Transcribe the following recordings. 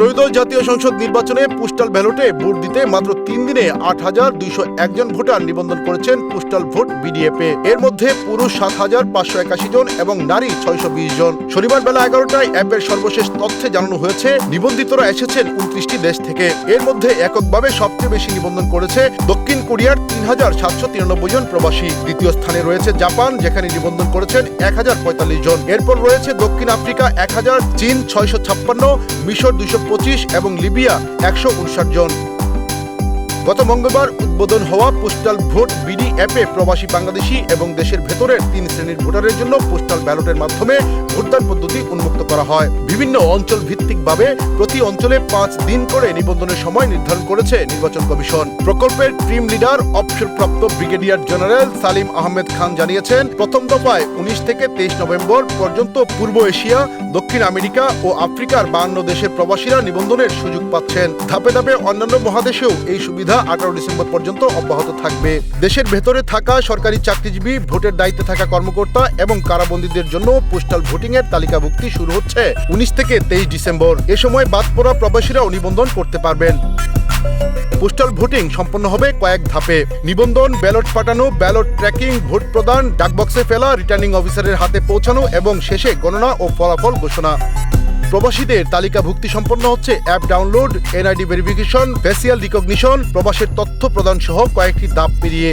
ত্রয়োদশ জাতীয় সংসদ নির্বাচনে পোস্টাল ব্যালটে ভোট দিতে মাত্র তিন দিনে আট হাজার দুইশো একজন ভোটার নিবন্ধন করেছেন পোস্টাল ভোট বিডিএফে। এর মধ্যে পুরুষ সাত হাজার পাঁচশো একাশি জন এবং নারী ছয়শো বিশ জন। শনিবার বেলা এগারোটায় অ্যাপের সর্বশেষ তথ্যে জানানো হয়েছে, নিবন্ধিতরা এসেছেন উনত্রিশটি দেশ থেকে। এর মধ্যে এককভাবে সবচেয়ে বেশি নিবন্ধন করেছে দক্ষিণ কোরিয়ার তিন হাজার সাতশো তিরানব্বই জন প্রবাসী। দ্বিতীয় স্থানে রয়েছে জাপান, যেখানে নিবন্ধন করেছেন এক হাজার পঁয়তাল্লিশ জন। এরপর রয়েছে দক্ষিণ আফ্রিকা এক হাজার, চীন ছয়শো ছাপ্পান্ন, মিশর দুইশো পঁচিশ এবং লিবিয়া একশো উনষাট জন। গত মঙ্গলবার উদ্বোধন হওয়া পোস্টাল ভোট বিডি অ্যাপে প্রবাসী বাংলাদেশি এবং দেশের ভেতরের তিন শ্রেণির ভোটারের জন্য পোস্টাল ব্যালটের মাধ্যমে ভোটদান পদ্ধতি উন্মুক্ত করা হয়। বিভিন্ন অঞ্চল ভিত্তিকভাবে প্রতি অঞ্চলে পাঁচ দিন করে নিবন্ধনের সময় নির্ধারণ করেছে নির্বাচন কমিশন। প্রকল্পের টিম লিডার, অবসরপ্রাপ্ত ব্রিগেডিয়ার জেনারেল সালিম আহমেদ খান জানিয়েছেন, প্রথম দফায় উনিশ থেকে তেইশ নভেম্বর পর্যন্ত পূর্ব এশিয়া, দক্ষিণ আমেরিকা ও আফ্রিকার বান্ন দেশের প্রবাসীরা নিবন্ধনের সুযোগ পাচ্ছেন। ধাপে ধাপে অন্যান্য মহাদেশেও এই সুবিধা আঠারো ডিসেম্বর পর্যন্ত অব্যাহত থাকবে। দেশের ভেতরে থাকা সরকারি চাকরিজীবী, ভোটের দায়িত্বে থাকা কর্মকর্তা এবং কারাবন্দীদের জন্য পোস্টাল ভোটিং এর তালিকাভুক্তি শুরু হচ্ছে। উনিশ থেকে তেইশ ডিসেম্বর এ সময় বাদ পড়া প্রবাসীরাও নিবন্ধন করতে পারবেন। পোস্টাল ভোটিং সম্পন্ন হবে কয়েক ধাপে। নিবন্ধন, ব্যালট পাঠানো, ব্যালট ট্র্যাকিং, ভোট প্রদান, ডাকবক্সে ফেলা, রিটার্নিং অফিসারের হাতে পৌঁছানো এবং শেষে গণনা ও ফলাফল ঘোষণা। প্রবাসীদের তালিকাভুক্তি সম্পন্ন হচ্ছে app download, NID verification, facial recognition, প্রবাসের তথ্য প্রদান সহ কয়েকটি ধাপ পেরিয়ে।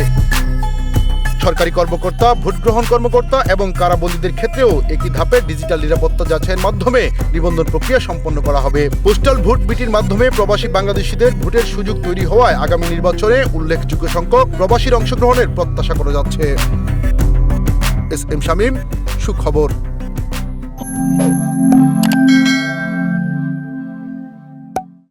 সরকারি কর্মকর্তা ভোট গ্রহণ কর্মকর্তা এবং কারাবন্দীদের ক্ষেত্রেও একই ধাপে ডিজিটাল নিরাপত্তা যাচাইয়ের মাধ্যমে নিবন্ধন প্রক্রিয়া সম্পন্ন করা হবে। পোস্টাল ভোট বিটির মাধ্যমে প্রবাসী বাংলাদেশিদের ভোটের সুযোগ তৈরি হওয়ায় আগামী নির্বাচনে উল্লেখযোগ্য সংখ্যক প্রবাসীর অংশগ্রহণের প্রত্যাশা করা যাচ্ছে। এস এম শামীম, সুখবর।